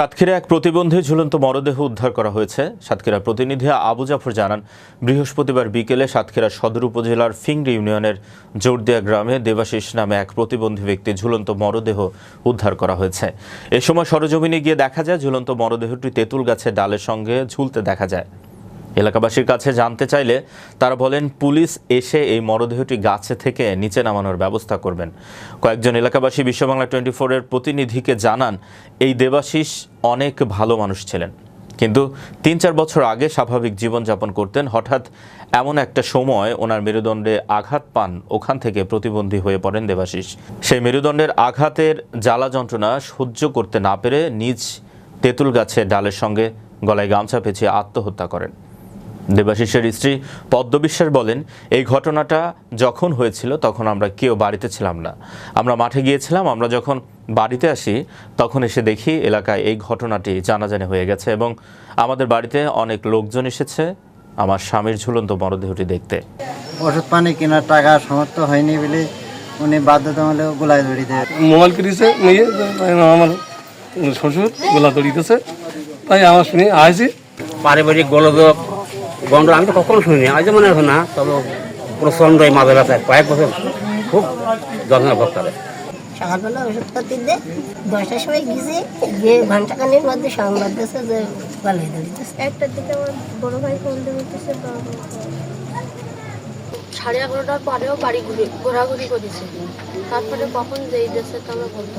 সাতক্ষীরা এক প্রতিবন্ধী ঝুলন্ত মরদেহ উদ্ধার করা হয়েছে। সাতক্ষীরা প্রতিনিধি আবু জাফর জানান, বৃহস্পতিবার বিকেলে সাতক্ষীরা সদর উপজেলার ফিংড়ি ইউনিয়নের জোরদিয়া গ্রামে দেবাশিস নামে এক প্রতিবন্ধী ব্যক্তি ঝুলন্ত মরদেহ উদ্ধার করা হয়েছে। এ সময় সরজমিনে গিয়ে দেখা যায়, ঝুলন্ত মরদেহটি তেঁতুল গাছের ডালের সঙ্গে ঝুলতে দেখা যায়। এলাকাবাসীর কাছে জানতে চাইলে তারা বলেন, পুলিশ এসে এই মরদেহটি গাছে থেকে নিচে নামানোর ব্যবস্থা করবেন। কয়েকজন এলাকাবাসী বিশ্ববাংলা টোয়েন্টি ফোরের প্রতিনিধিকে জানান, এই দেবাশিস অনেক ভালো মানুষ ছিলেন। কিন্তু তিন চার বছর আগে স্বাভাবিক জীবনযাপন করতেন। হঠাৎ এমন একটা সময় ওনার মেরুদণ্ডে আঘাত পান। ওখান থেকে প্রতিবন্ধী হয়ে পড়েন দেবাশিস। সেই মেরুদণ্ডের আঘাতের জ্বালা যন্ত্রণা সহ্য করতে না পেরে নিজ তেঁতুল গাছের ডালের সঙ্গে গলায় গামছা পেঁচিয়ে আত্মহত্যা করেন। দেবাশিসের স্ত্রী পদ্মবিশ্বাস বলেন এই ঘটনাটা যখন হয়েছিল তখন আমরা কেউ বাড়িতে ছিলাম না। আমরা মাঠে গিয়েছিলাম আমরা যখন বাড়িতে আসি তখন এসে দেখি এলাকায় এই ঘটনাটি জানাজানি হয়ে গেছে এবং আমাদের বাড়িতে অনেক লোকজন এসেছে আমার স্বামীর ঝুলন্ত মরদেহটি দেখতে। ওষুধ পানি কেনার টাকা সমর্থ হয়নি বলে উনি বাধ্যতামূলক গোলায় দড়িতে মোবাইল কিনেছে নিয়ে আমার শ্বশুর গোলা দড়িতেছে তাই আমার শুনে আইছি। পারিবারিক গোলযোগ গন্ড আমি তো কখনো শুনিনি। আজ মনে হয় না তবে প্রচণ্ড এই মাঝে ব্যথায় কয়েক বছর খুব যত্ন ভোগ করে সকালবেলা ওষুধপাতি দিয়ে দশটার সময় গেছি গিয়ে ঘন্টাখানির মধ্যে সংবাদ দিয়েছে যে গলায় ধরিতেছে একটার দিকে আমার বড় ভাই ফোন দিয়ে বলতেছে সাড়ে এগারোটার পরেও বাড়ি ঘুরে ঘোরাঘুরি করেছে। তারপরে কখন যেই দেশে তো আমরা বলতে।